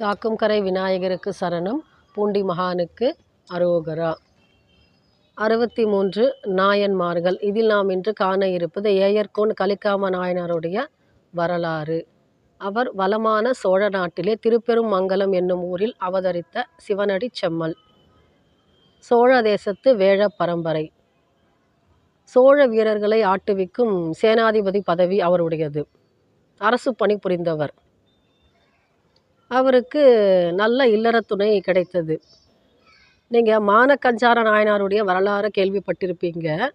காக்கும் கரை விநாயகருக்கு சரணம். பூண்டி மகானுக்கு அரோகரா. அறுபத்தி மூன்று நாயன்மார்கள். இதில் நாம் இன்று காண இருப்பது ஏயர்கோன் கலிக்காம நாயனாருடைய வரலாறு. அவர் வளமான சோழ நாட்டிலே திருப்பெரும் மங்கலம் என்னும் ஊரில் அவதரித்த சிவனடி செம்மல். சோழ தேசத்து வேழ பரம்பரை. சோழ வீரர்களை ஆட்டுவிக்கும் சேனாதிபதி பதவி அவருடையது. அரசு பணி புரிந்தவர். அவருக்கு நல்ல இல்லறத்துணை கிடைத்தது. நீங்கள் மானக்கஞ்சார நாயனாருடைய வரலாறு கேள்விப்பட்டிருப்பீங்க.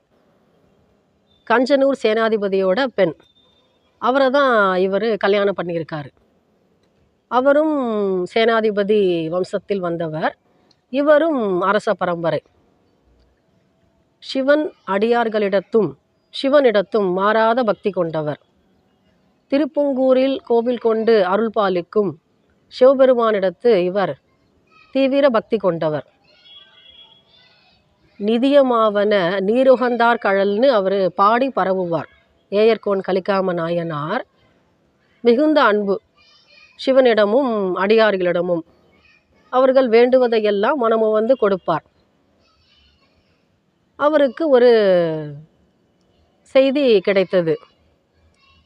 கஞ்சனூர் சேனாதிபதியோட பெண். அவரை தான் இவர் கல்யாணம் பண்ணியிருக்காரு. அவரும் சேனாதிபதி வம்சத்தில் வந்தவர். இவரும் அரச பரம்பரை. சிவன் அடியார்களிடத்தும் சிவனிடத்தும் மாறாத பக்தி கொண்டவர். திருப்புங்கூரில் கோவில் கொண்டு அருள்பாலிக்கும் சிவபெருமானிடத்து இவர் தீவிர பக்தி கொண்டவர். நிதியமாவன நீருகந்தார் கழல்னு அவர் பாடி பரவுவார். ஏயர்கோன் கலிக்காம நாயனார். மிகுந்த அன்பு சிவனிடமும் அடியார்களிடமும். அவர்கள் வேண்டுவதையெல்லாம் மனமு வந்து கொடுப்பார். அவருக்கு ஒரு செய்தி கிடைத்தது.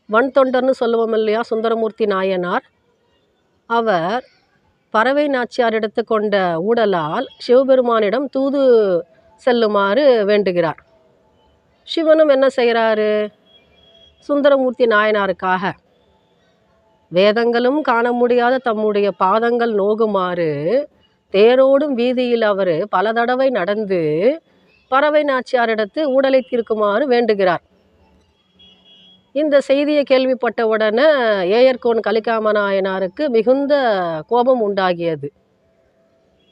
வன் தொண்டர்னு சொல்லுவோம் இல்லையா சுந்தரமூர்த்தி நாயனார். அவர் பறவை நாச்சியாரிடத்து கொண்ட ஊடலால் சிவபெருமானிடம் தூது செல்லுமாறு வேண்டுகிறார். சிவனும் என்ன செய்கிறாரு? சுந்தரமூர்த்தி நாயனாருக்காக. வேதங்களும் காண முடியாத தம்முடைய பாதங்கள் நோகுமாறு தேரோடும் வீதியில் அவர் பல தடவை நடந்து பறவை நாச்சியாரிடத்து ஊடலை தீர்க்குமாறு வேண்டுகிறார். இந்த செய்தியை கேள்விப்பட்ட உடனே ஏயர்கோன் கலிகாமநாயனாருக்கு மிகுந்த கோபம் உண்டாகியது.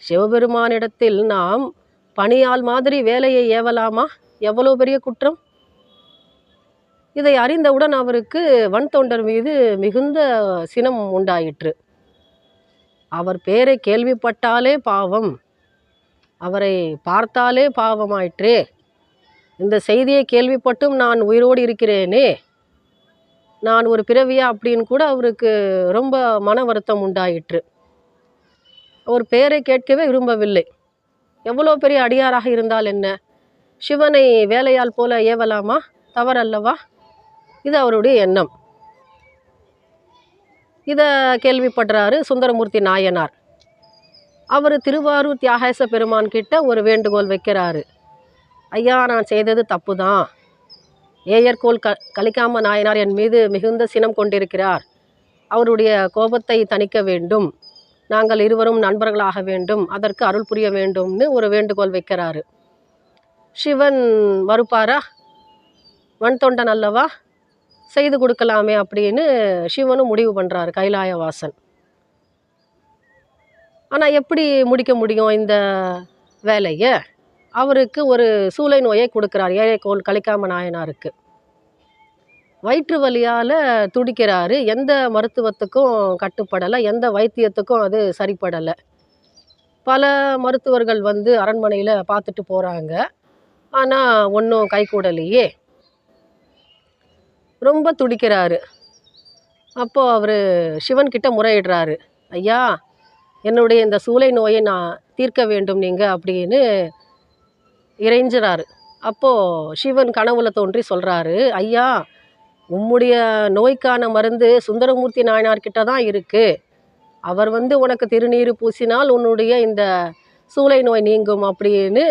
சிவபெருமானிடத்தில் நாம் பணியால் மாதிரி வேலையை ஏவலாமா? எவ்வளோ பெரிய குற்றம்? இதை அறிந்தவுடன் அவருக்கு வன் தொண்டர் மீது மிகுந்த சினம் உண்டாயிற்று. அவர் பேரை கேள்விப்பட்டாலே பாவம். அவரை பார்த்தாலே பாவமாயிற்றே. இந்த செய்தியை கேள்விப்பட்டும் நான் உயிரோடு இருக்கிறேனே. நான் ஒரு பிறவியா அப்படின்னு கூட அவருக்கு ரொம்ப மன வருத்தம் உண்டாயிற்று. அவர் பெயரை கேட்கவே விரும்பவில்லை. எவ்வளோ பெரிய அடியாராக இருந்தால் என்ன? சிவனை வேலையால் போல ஏவலாமா? தவறல்லவா? இது அவருடைய எண்ணம். இதை கேள்விப்படுறாரு சுந்தரமூர்த்தி நாயனார். அவர் திருவாரூர் தியாகேச பெருமான் கிட்ட ஒரு வேண்டுகோள் வைக்கிறாரு. ஐயா நான் செய்தது தப்பு தான் ஏயர்கோல் க கலிக்காம நாயனார் என் மீது மிகுந்த சினம் கொண்டிருக்கிறார். அவருடைய கோபத்தை தணிக்க வேண்டும். நாங்கள் இருவரும் நண்பர்களாக வேண்டும். அதற்கு அருள் புரிய வேண்டும்னு ஒரு வேண்டுகோள் வைக்கிறாரு. சிவன் மறுப்பாரா மண் தொண்டன் அல்லவா? செய்து கொடுக்கலாமே அப்படின்னு சிவனும் முடிவு பண்ணுறாரு கைலாயவாசன். ஆனால் எப்படி முடிக்க முடியும் இந்த வேலையை? அவருக்கு ஒரு சூளை நோயை கொடுக்குறார். ஏழைக்கோள் கலிக்காம நாயனாருக்கு. வயிற்று வலியால் துடிக்கிறாரு. எந்த மருத்துவத்துக்கும் கட்டுப்படலை. எந்த வைத்தியத்துக்கும் அது சரிப்படலை. பல மருத்துவர்கள் வந்து அரண்மனையில் பார்த்துட்டு போகிறாங்க ஆனால் ஒன்றும் கைகூடலையே ரொம்ப துடிக்கிறாரு. அப்போது அவர் சிவன்கிட்ட முறையிடுறாரு. ஐயா என்னுடைய இந்த சூளை நோயை நான் தீர்க்க வேண்டும் நீங்கள் அப்படின்னு இறைஞ்சுறாரு அப்போது சிவன் கனவுல தோன்றி சொல்கிறாரு ஐயா உம்முடைய நோய்க்கான மருந்து சுந்தரமூர்த்தி நாயனார்கிட்ட தான் இருக்குது அவர் வந்து உனக்கு திருநீர் பூசினால் உன்னுடைய இந்த சூளை நோய் நீங்கும் அப்படின்னு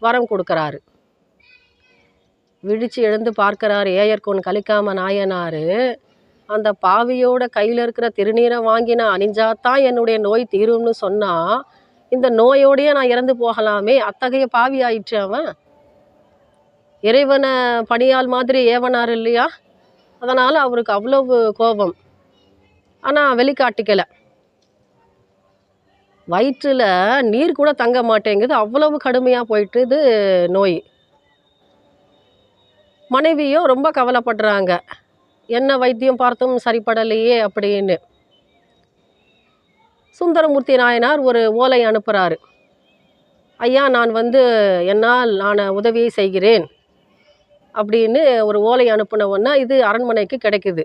வரம் கொடுக்குறாரு. விழிச்சு எழுந்து பார்க்குறாரு ஏயர்கோன் கலிக்காம நாயனார் அந்த பாவியோட கையில் இருக்கிற திருநீரை வாங்கி நான் அணிஞ்சாதான் என்னுடைய நோய் தீரும்னு சொன்னால் இந்த நோயோடையே நான் இறந்து போகலாமே. அத்தகைய பாவி ஆயிற்று அவன். இறைவனை பணியால் மாதிரி ஏவனார் இல்லையா? அதனால் அவருக்கு அவ்வளவு கோபம். ஆனால் வெளிக்காட்டிக்கலை. வயிற்றில் நீர் கூட தங்க மாட்டேங்குது. அவ்வளவு கடுமையாக போயிட்டுது நோய். மனைவியும் ரொம்ப கவலைப்படுறாங்க. என்ன வைத்தியம் பார்த்தும் சரிப்படலையே அப்படின்னு. சுந்தரமூர்த்தி நாயனார் ஒரு ஓலை அனுப்புகிறாரு ஐயா நான் வந்து என்னால் நான் உதவியை செய்கிறேன் அப்படின்னு ஒரு ஓலை அனுப்பின இது அரண்மனைக்கு கிடைக்குது.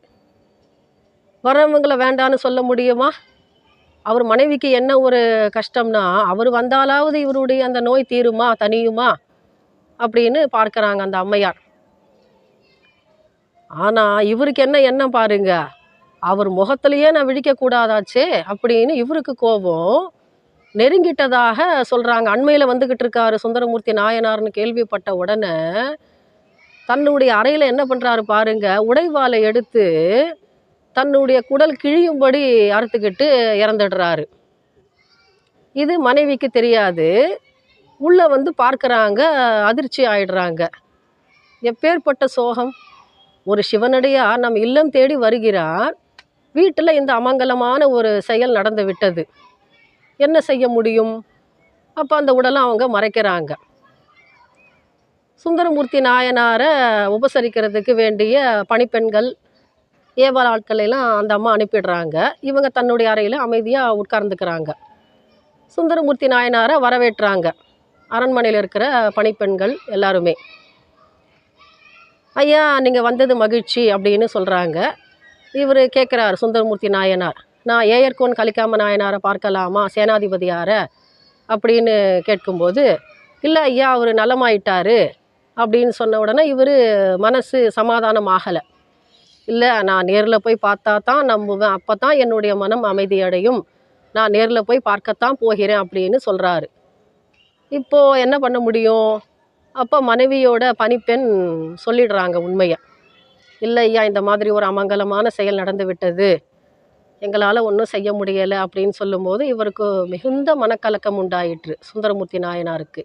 வரவங்களை வேண்டான்னு சொல்ல முடியுமா? அவர் மனைவிக்கு என்ன ஒரு கஷ்டம்னா அவர் வந்தாலாவது இவருடைய அந்த நோய் தீருமா தனியுமா அப்படின்னு பார்க்குறாங்க அந்த அம்மையார். ஆனால் இவருக்கு என்ன எண்ணம் பாருங்க. அவர் முகத்திலேயே நான் விழிக்கக்கூடாதாச்சே அப்படின்னு இவருக்கு கோபம் நெருங்கிட்டதாக சொல்கிறாங்க அண்மையில் வந்துக்கிட்டு இருக்காரு சுந்தரமூர்த்தி நாயனார்னு கேள்விப்பட்ட உடனே தன்னுடைய அறையில் என்ன பண்ணுறாரு பாருங்க உடைவாலை எடுத்து தன்னுடைய குடல் கிழியும்படி அறுத்துக்கிட்டு இறந்துடுறாரு. இது மனைவிக்கு தெரியாது. உள்ளே வந்து பார்க்குறாங்க அதிர்ச்சி ஆயிடுறாங்க. எப்பேற்பட்ட சோகம்? ஒரு சிவனடியார் நம் இல்லம் தேடி வருகிறார். வீட்டில் இந்த அமங்கலமான ஒரு செயல் நடந்து விட்டது. என்ன செய்ய முடியும்? அப்போ அந்த உடலை அவங்க மறைக்கிறாங்க. சுந்தரமூர்த்தி நாயனாரை உபசரிக்கிறதுக்கு வேண்டிய பணிப்பெண்கள் ஏவல் ஆட்களெல்லாம் அந்த அம்மா அனுப்பிடுறாங்க. இவங்க தன்னுடைய அறையில் அமைதியாக உட்கார்ந்துக்கிறாங்க. சுந்தரமூர்த்தி நாயனாரை வரவேற்றாங்க. அரண்மனையில் இருக்கிற பணிப்பெண்கள் எல்லாருமே. ஐயா நீங்கள் வந்தது மகிழ்ச்சி அப்படின்னு சொல்கிறாங்க இவர் கேட்குறார் சுந்தரமூர்த்தி நாயனார். நான் ஏயர்கோன் கலிக்காம நாயனாரை பார்க்கலாமா சேனாதிபதியார? அப்படின்னு கேட்கும்போது இல்லை ஐயா அவர் நலமாயிட்டாரு. அப்படின்னு சொன்ன உடனே இவர் மனசு சமாதானம் ஆகலை. இல்லை நான் நேரில் போய் பார்த்தா தான் நம்புவேன். அப்போ தான் என்னுடைய மனம் அமைதியடையும் நான் நேரில் போய் பார்க்கத்தான் போகிறேன் அப்படின்னு சொல்கிறாரு இப்போது என்ன பண்ண முடியும்? அப்போ மனைவியோட பணிப்பெண் சொல்லிடுறாங்க உண்மையை. இல்லை ஐயா இந்த மாதிரி ஒரு அமங்கலமான செயல் நடந்து விட்டது. எங்களால் ஒன்றும் செய்ய முடியலை அப்படின்னு சொல்லும்போது இவருக்கு மிகுந்த மனக்கலக்கம் உண்டாயிற்று சுந்தரமூர்த்தி நாயனாருக்கு.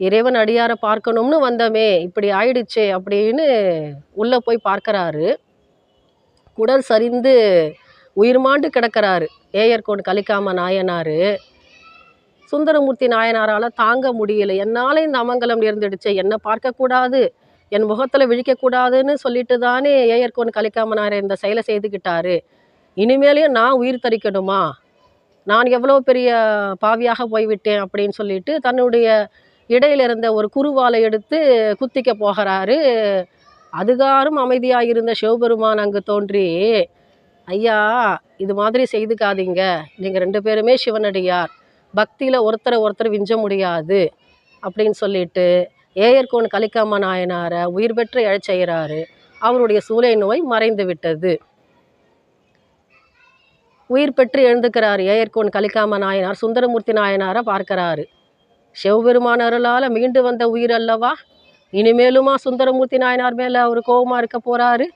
இறைவன் அடியாரை பார்க்கணும்னு வந்தமே இப்படி ஆயிடுச்சே அப்படின்னு உள்ளே போய் பார்க்கறாரு. குடல் சரிந்து உயிர் மாண்டு கிடக்கிறாரு ஏயர்கோன் கலிக்காம நாயனார். சுந்தரமூர்த்தி நாயனாரால் தாங்க முடியலை என்னால் இந்த அமங்கலம் நேர்ந்துடுச்சு என்னை பார்க்கக்கூடாது என் முகத்தில் விழிக்கக்கூடாதுன்னு சொல்லிட்டு தானே ஏயர்கோன் கலிக்காமனார் இந்த செயலை செய்துக்கிட்டாரு இனிமேலையும் நான் உயிர் தரிக்கணுமா? நான் எவ்வளோ பெரிய பாவியாக போய்விட்டேன் அப்படின்னு சொல்லிட்டு தன்னுடைய இடையில இருந்த ஒரு குருவாலை எடுத்து குத்திக்க போகிறாரு. அதுகாரும் அமைதியாக இருந்த சிவபெருமான் அங்கு தோன்றி ஐயா இது மாதிரி செய்துக்காதீங்க. நீங்கள் ரெண்டு பேருமே சிவனடியார். பக்தியில் ஒருத்தரை ஒருத்தர் விஞ்ச முடியாது. அப்படின்னு சொல்லிட்டு ஏயர்கோன் கலிக்காம நாயனாரை உயிர் பெற்று எழச் செய்கிறாரு. அவருடைய சூளை நோய் மறைந்து விட்டது. உயிர் பெற்று எழுந்துக்கிறார் ஏயர்கோன் கலிக்காம நாயனார். சுந்தரமூர்த்தி நாயனாரை பார்க்கறாரு. சிவபெருமான் அருளால் மீண்டு வந்த உயிர் அல்லவா? இனிமேலுமா சுந்தரமூர்த்தி நாயனார் மேலே அவர் கோபமாக இருக்க போகிறாரு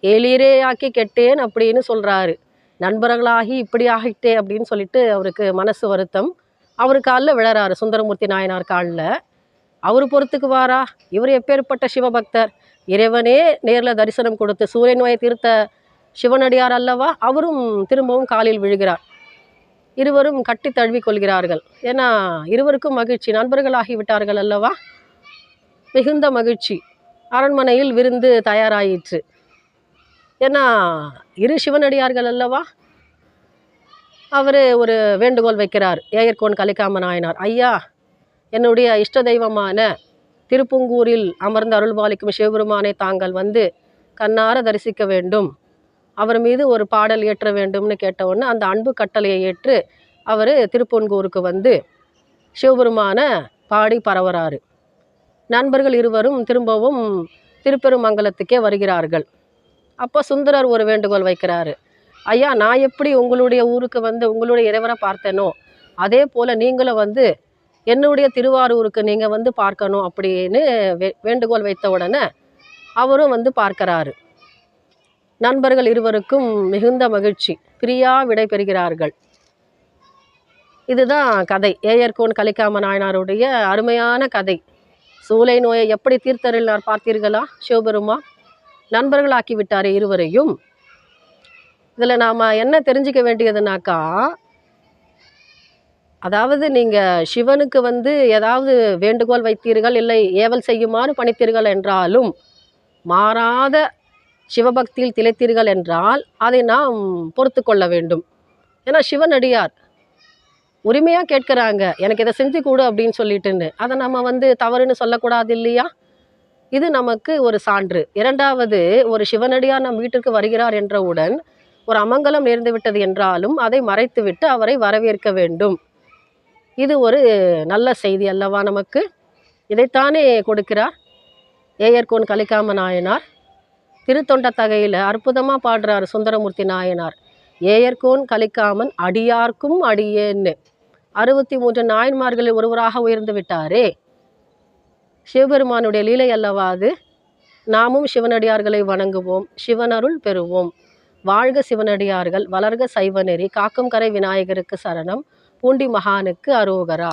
ஏலீரே ஆக்கி கெட்டேன் அப்படின்னு சொல்கிறாரு நண்பர்களாகி இப்படி ஆகிட்டே அப்படின்னு சொல்லிட்டு அவருக்கு மனசு வருத்தம். அவர் காலில் விழறாரு சுந்தரமூர்த்தி நாயனார் காலில். அவர் பொறுத்துக்கு வாரா. இவர் எப்பேற்பட்ட சிவபக்தர்? இறைவனே நேரில் தரிசனம் கொடுத்து சூரியன் நோயை தீர்த்த சிவனடியார் அல்லவா? அவரும் திரும்பவும் காலில் விழுகிறார். இருவரும் கட்டி தழுவிக் கொள்கிறார்கள். ஏன்னா இருவருக்கும் மகிழ்ச்சி. நண்பர்களாகிவிட்டார்கள் அல்லவா? மிகுந்த மகிழ்ச்சி. அரண்மனையில் விருந்து தயாராயிற்று. ஏன்னா இரு சிவனடியார்கள் அல்லவா? அவர் ஒரு வேண்டுகோள் வைக்கிறார். ஏயர்கோன் கலிக்காம நாயனார். ஐயா என்னுடைய இஷ்ட தெய்வமான திருப்புங்கூரில் அமர்ந்து அருள்பாலிக்கும் சிவபெருமானை தாங்கள் வந்து கண்ணார தரிசிக்க வேண்டும். அவர் மீது ஒரு பாடல் ஏற்ற வேண்டும்னு கேட்டவுடனே அந்த அன்பு கட்டளையை ஏற்று அவர் திருப்பொன்கூருக்கு வந்து சிவபெருமானை பாடி பரவுறாரு. நண்பர்கள் இருவரும் திரும்பவும் திருப்பெருமங்கலத்துக்கே வருகிறார்கள். அப்போ சுந்தரர் ஒரு வேண்டுகோள் வைக்கிறாரு. ஐயா நான் எப்படி உங்களுடைய ஊருக்கு வந்து உங்களுடைய இறைவரை பார்த்தேனோ அதே போல் நீங்களும் வந்து என்னுடைய திருவாரூருக்கு நீங்கள் வந்து பார்க்கணும் அப்படின்னு வே வேண்டுகோள் வைத்த உடனே அவரும் வந்து பார்க்கறாரு. நண்பர்கள் இருவருக்கும் மிகுந்த மகிழ்ச்சி. பிரியா விடை பெறுகிறார்கள். இதுதான் கதை. ஏயர்கோன் கலிக்காம நாயனாருடைய அருமையான கதை. சூளை நோயை எப்படி தீர்த்தருளினார் பார்த்தீர்களா? சிவபெருமா நண்பர்களாக்கி விட்டார் இருவரையும். இதில் நாம் என்ன தெரிஞ்சுக்க வேண்டியதுனாக்கா அதாவது நீங்கள் சிவனுக்கு வந்து ஏதாவது வேண்டுகோள் வைத்தீர்கள் இல்லை ஏவல் செய்யுமாறு பணித்தீர்கள் என்றாலும் மாறாத சிவபக்தியில் திளைத்தீர்கள் என்றால் அதை நாம் பொறுத்து கொள்ள வேண்டும். ஏன்னா சிவனடியார். உரிமையாக கேட்குறாங்க எனக்கு இதை செஞ்சு கொடு அப்படின்னு சொல்லிட்டுன்னு. அதை நம்ம வந்து தவறுன்னு சொல்லக்கூடாது இல்லையா? இது நமக்கு ஒரு சான்று. இரண்டாவது ஒரு சிவனடியார் நம் வீட்டிற்கு வருகிறார் என்றவுடன் ஒரு அமங்கலம் நேர்ந்து விட்டது என்றாலும் அதை மறைத்துவிட்டு அவரை வரவேற்க வேண்டும். இது ஒரு நல்ல செய்தி அல்லவா நமக்கு? இதைத்தானே கொடுக்கிறார். ஏயர்கோன் கலிக்காம நாயனார். திருத்தொண்ட தகையில் அற்புதமாக பாடுறார் சுந்தரமூர்த்தி நாயனார். ஏயர்கோன் கலிக்காமன் அடியார்க்கும் அடியேன்னு. அறுபத்தி மூன்று நாயன்மார்களில் ஒருவராக உயர்ந்து விட்டாரே. சிவபெருமானுடைய லீலை அல்லவா அது? நாமும் சிவனடியார்களை வணங்குவோம் சிவனருள் பெறுவோம். வாழ்க சிவனடியார்கள் வளர்க சைவநெறி காக்கும் கரை விநாயகருக்கு சரணம். பூண்டி மகானுக்கு அரோகரா.